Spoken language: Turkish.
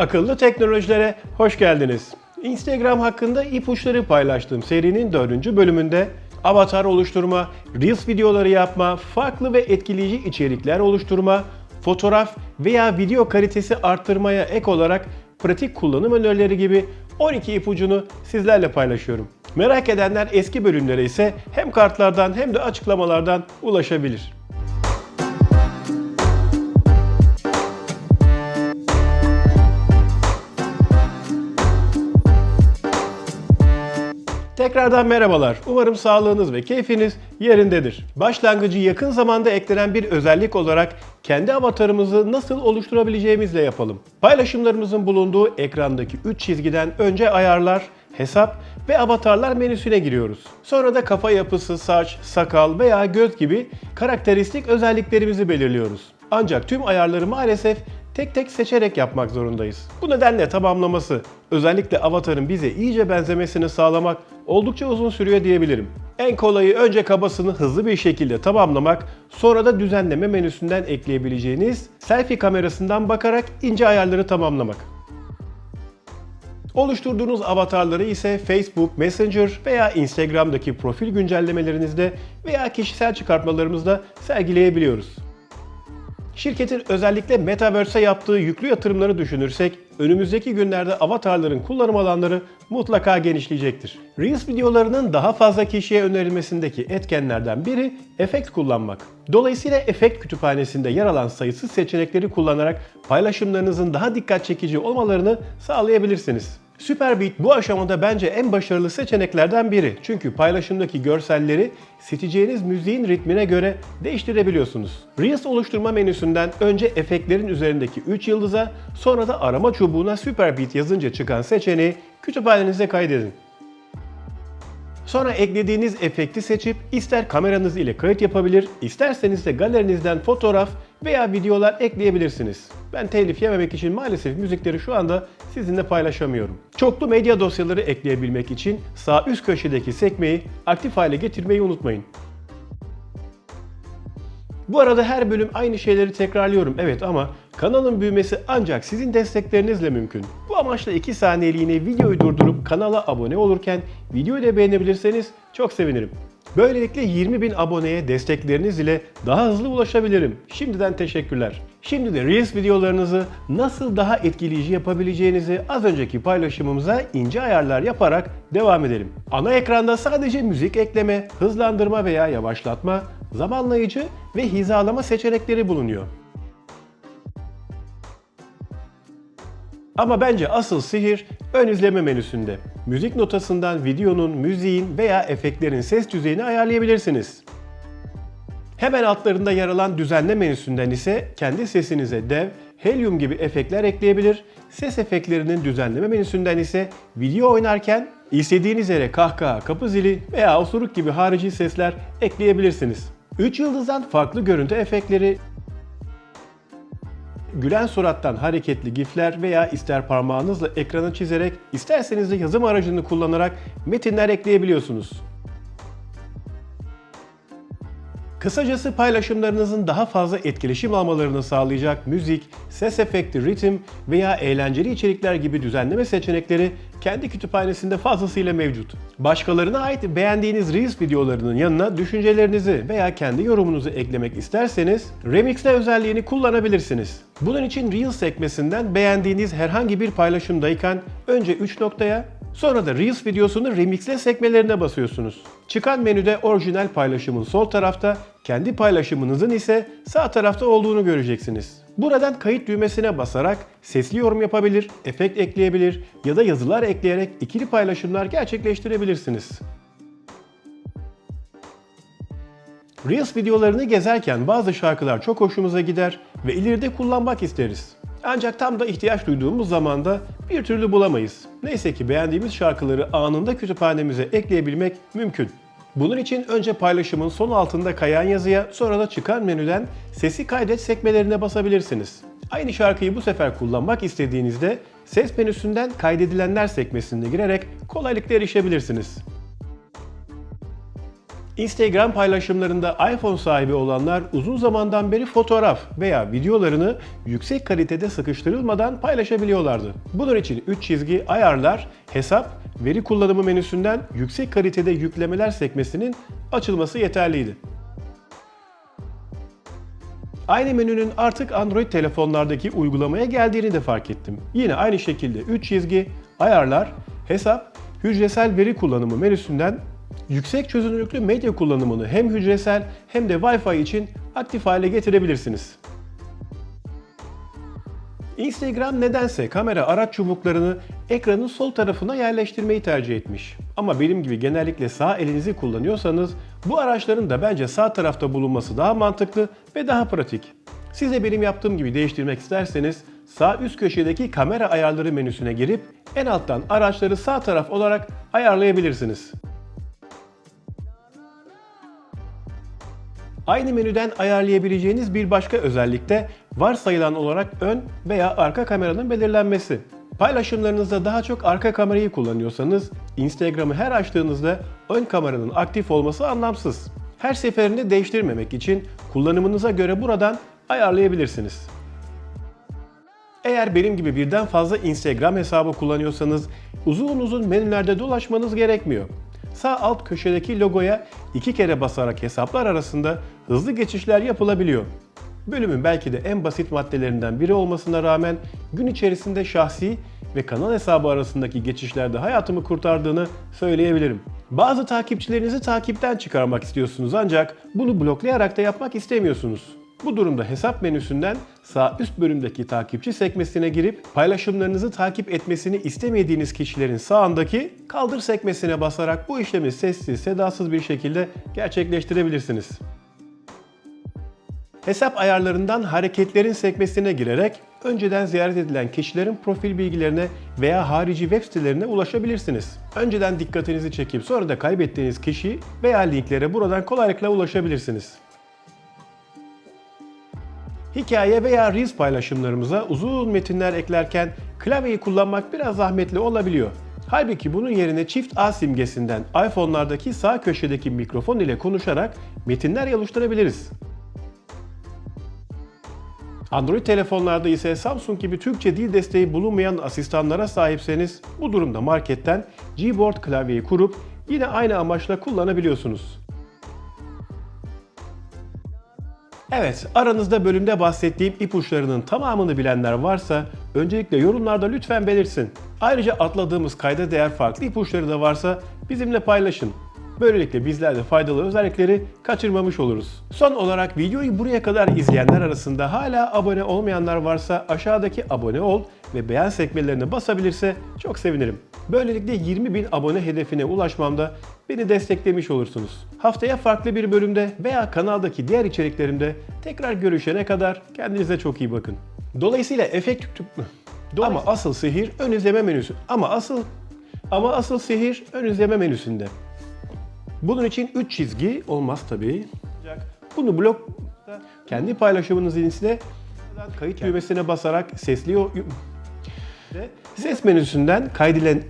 Akıllı teknolojilere hoş geldiniz. Instagram hakkında ipuçları paylaştığım serinin 4. bölümünde avatar oluşturma, Reels videoları yapma, farklı ve etkileyici içerikler oluşturma, fotoğraf veya video kalitesi arttırmaya ek olarak pratik kullanım önerileri gibi 12 ipucunu sizlerle paylaşıyorum. Merak edenler eski bölümlere ise hem kartlardan hem de açıklamalardan ulaşabilir. Tekrardan merhabalar. Umarım sağlığınız ve keyfiniz yerindedir. Başlangıcı yakın zamanda eklenen bir özellik olarak kendi avatarımızı nasıl oluşturabileceğimizle yapalım. Paylaşımlarımızın bulunduğu ekrandaki 3 çizgiden önce ayarlar, hesap ve avatarlar menüsüne giriyoruz. Sonra da kafa yapısı, saç, sakal veya göz gibi karakteristik özelliklerimizi belirliyoruz. Ancak tüm ayarları maalesef tek tek seçerek yapmak zorundayız. Bu nedenle tamamlaması, özellikle avatarın bize iyice benzemesini sağlamak oldukça uzun sürüyor diyebilirim. En kolayı önce kabasını hızlı bir şekilde tamamlamak, sonra da düzenleme menüsünden ekleyebileceğiniz selfie kamerasından bakarak ince ayarları tamamlamak. Oluşturduğunuz avatarları ise Facebook, Messenger veya Instagram'daki profil güncellemelerinizde veya kişisel çıkartmalarımızda sergileyebiliyoruz. Şirketin özellikle Metaverse'e yaptığı yüklü yatırımları düşünürsek, önümüzdeki günlerde avatarların kullanım alanları mutlaka genişleyecektir. Reels videolarının daha fazla kişiye önerilmesindeki etkenlerden biri efekt kullanmak. Dolayısıyla efekt kütüphanesinde yer alan sayısız seçenekleri kullanarak paylaşımlarınızın daha dikkat çekici olmalarını sağlayabilirsiniz. Superbeat bu aşamada bence en başarılı seçeneklerden biri. Çünkü paylaşımdaki görselleri seçeceğiniz müziğin ritmine göre değiştirebiliyorsunuz. Reels oluşturma menüsünden önce efektlerin üzerindeki 3 yıldıza, sonra da arama çubuğuna Superbeat yazınca çıkan seçeneği kütüphanenize kaydedin. Sonra eklediğiniz efekti seçip ister kameranız ile kayıt yapabilir, isterseniz de galerinizden fotoğraf veya videolar ekleyebilirsiniz. Ben telif yememek için maalesef müzikleri şu anda sizinle paylaşamıyorum. Çoklu medya dosyaları ekleyebilmek için sağ üst köşedeki sekmeyi aktif hale getirmeyi unutmayın. Bu arada her bölüm aynı şeyleri tekrarlıyorum evet ama kanalın büyümesi ancak sizin desteklerinizle mümkün. Bu amaçla 2 saniyeliğine videoyu durdurup kanala abone olurken videoyu da beğenebilirseniz çok sevinirim. Böylelikle 20 bin aboneye destekleriniz ile daha hızlı ulaşabilirim. Şimdiden teşekkürler. Şimdi de Reels videolarınızı nasıl daha etkileyici yapabileceğinizi az önceki paylaşımımıza ince ayarlar yaparak devam edelim. Ana ekranda sadece müzik ekleme, hızlandırma veya yavaşlatma, zamanlayıcı ve hizalama seçenekleri bulunuyor. Ama bence asıl sihir ön izleme menüsünde. Müzik notasından videonun, müziğin veya efektlerin ses düzeyini ayarlayabilirsiniz. Hemen altlarında yer alan düzenle menüsünden ise kendi sesinize dev, helyum gibi efektler ekleyebilir. Ses efektlerinin düzenleme menüsünden ise video oynarken istediğiniz yere kahkaha, kapı zili veya osuruk gibi harici sesler ekleyebilirsiniz. 3 yıldızdan farklı görüntü efektleri, gülen surattan hareketli gifler veya ister parmağınızla ekranı çizerek isterseniz de yazım aracını kullanarak metinler ekleyebiliyorsunuz. Kısacası paylaşımlarınızın daha fazla etkileşim almalarını sağlayacak müzik, ses efekti, ritim veya eğlenceli içerikler gibi düzenleme seçenekleri kendi kütüphanesinde fazlasıyla mevcut. Başkalarına ait beğendiğiniz Reels videolarının yanına düşüncelerinizi veya kendi yorumunuzu eklemek isterseniz Remixle özelliğini kullanabilirsiniz. Bunun için Reels sekmesinden beğendiğiniz herhangi bir paylaşımdayken önce 3 noktaya Sonra da Reels videosunu remixle sekmelerine basıyorsunuz. Çıkan menüde orijinal paylaşımın sol tarafta, kendi paylaşımınızın ise sağ tarafta olduğunu göreceksiniz. Buradan kayıt düğmesine basarak sesli yorum yapabilir, efekt ekleyebilir ya da yazılar ekleyerek ikili paylaşımlar gerçekleştirebilirsiniz. Reels videolarını gezerken bazı şarkılar çok hoşumuza gider ve ileride kullanmak isteriz. Ancak tam da ihtiyaç duyduğumuz zamanda bir türlü bulamayız. Neyse ki beğendiğimiz şarkıları anında kütüphanemize ekleyebilmek mümkün. Bunun için önce paylaşımın son altında kayan yazıya sonra da çıkan menüden sesi kaydet sekmelerine basabilirsiniz. Aynı şarkıyı bu sefer kullanmak istediğinizde ses menüsünden kaydedilenler sekmesine girerek kolaylıkla erişebilirsiniz. Instagram paylaşımlarında iPhone sahibi olanlar uzun zamandan beri fotoğraf veya videolarını yüksek kalitede sıkıştırılmadan paylaşabiliyorlardı. Bunun için 3 çizgi ayarlar, hesap, veri kullanımı menüsünden yüksek kalitede yüklemeler sekmesinin açılması yeterliydi. Aynı menünün artık Android telefonlardaki uygulamaya geldiğini de fark ettim. Yine aynı şekilde 3 çizgi, ayarlar, hesap, hücresel veri kullanımı menüsünden yüksek çözünürlüklü medya kullanımını hem hücresel hem de Wi-Fi için aktif hale getirebilirsiniz. Instagram nedense kamera araç çubuklarını ekranın sol tarafına yerleştirmeyi tercih etmiş. Ama benim gibi genellikle sağ elinizi kullanıyorsanız bu araçların da bence sağ tarafta bulunması daha mantıklı ve daha pratik. Siz de benim yaptığım gibi değiştirmek isterseniz sağ üst köşedeki kamera ayarları menüsüne girip en alttan araçları sağ taraf olarak ayarlayabilirsiniz. Aynı menüden ayarlayabileceğiniz bir başka özellik de varsayılan olarak ön veya arka kameranın belirlenmesi. Paylaşımlarınızda daha çok arka kamerayı kullanıyorsanız Instagram'ı her açtığınızda ön kameranın aktif olması anlamsız. Her seferinde değiştirmemek için kullanımınıza göre buradan ayarlayabilirsiniz. Eğer benim gibi birden fazla Instagram hesabı kullanıyorsanız uzun uzun menülerde dolaşmanız gerekmiyor. Sağ alt köşedeki logoya iki kere basarak hesaplar arasında hızlı geçişler yapılabiliyor. Bölümün belki de en basit maddelerinden biri olmasına rağmen gün içerisinde şahsi ve kanal hesabı arasındaki geçişlerde hayatımı kurtardığını söyleyebilirim. Bazı takipçilerinizi takipten çıkarmak istiyorsunuz ancak bunu bloklayarak da yapmak istemiyorsunuz. Bu durumda hesap menüsünden sağ üst bölümdeki takipçi sekmesine girip paylaşımlarınızı takip etmesini istemediğiniz kişilerin sağındaki kaldır sekmesine basarak bu işlemi sessiz, sedasız bir şekilde gerçekleştirebilirsiniz. Hesap ayarlarından hareketlerin sekmesine girerek önceden ziyaret edilen kişilerin profil bilgilerine veya harici web sitelerine ulaşabilirsiniz. Önceden dikkatinizi çekip sonra da kaybettiğiniz kişi veya linklere buradan kolaylıkla ulaşabilirsiniz. Hikaye veya Reels paylaşımlarımıza uzun metinler eklerken klavyeyi kullanmak biraz zahmetli olabiliyor. Halbuki bunun yerine çift A simgesinden iPhone'lardaki sağ köşedeki mikrofon ile konuşarak metinler oluşturabiliriz. Android telefonlarda ise Samsung gibi Türkçe dil desteği bulunmayan asistanlara sahipseniz bu durumda marketten Gboard klavyeyi kurup yine aynı amaçla kullanabiliyorsunuz. Evet, aranızda bölümde bahsettiğim ipuçlarının tamamını bilenler varsa öncelikle yorumlarda lütfen belirsin. Ayrıca atladığımız kayda değer farklı ipuçları da varsa bizimle paylaşın. Böylelikle bizler de faydalı özellikleri kaçırmamış oluruz. Son olarak videoyu buraya kadar izleyenler arasında hala abone olmayanlar varsa aşağıdaki abone ol ve beğen sekmelerine basabilirse çok sevinirim. Böylelikle 20 bin abone hedefine ulaşmamda beni desteklemiş olursunuz. Haftaya farklı bir bölümde veya kanaldaki diğer içeriklerimde tekrar görüşene kadar kendinize çok iyi bakın. Dolayısıyla efekt ama asıl sihir ön izleme menüsü. Ama asıl ama asıl sihir ön izleme menüsünde. Bunun için 3 çizgi olmaz tabii. Bunu blok kendi paylaşımınızın içine kayıt düğmesine basarak sesli ses menüsünden kaydedilen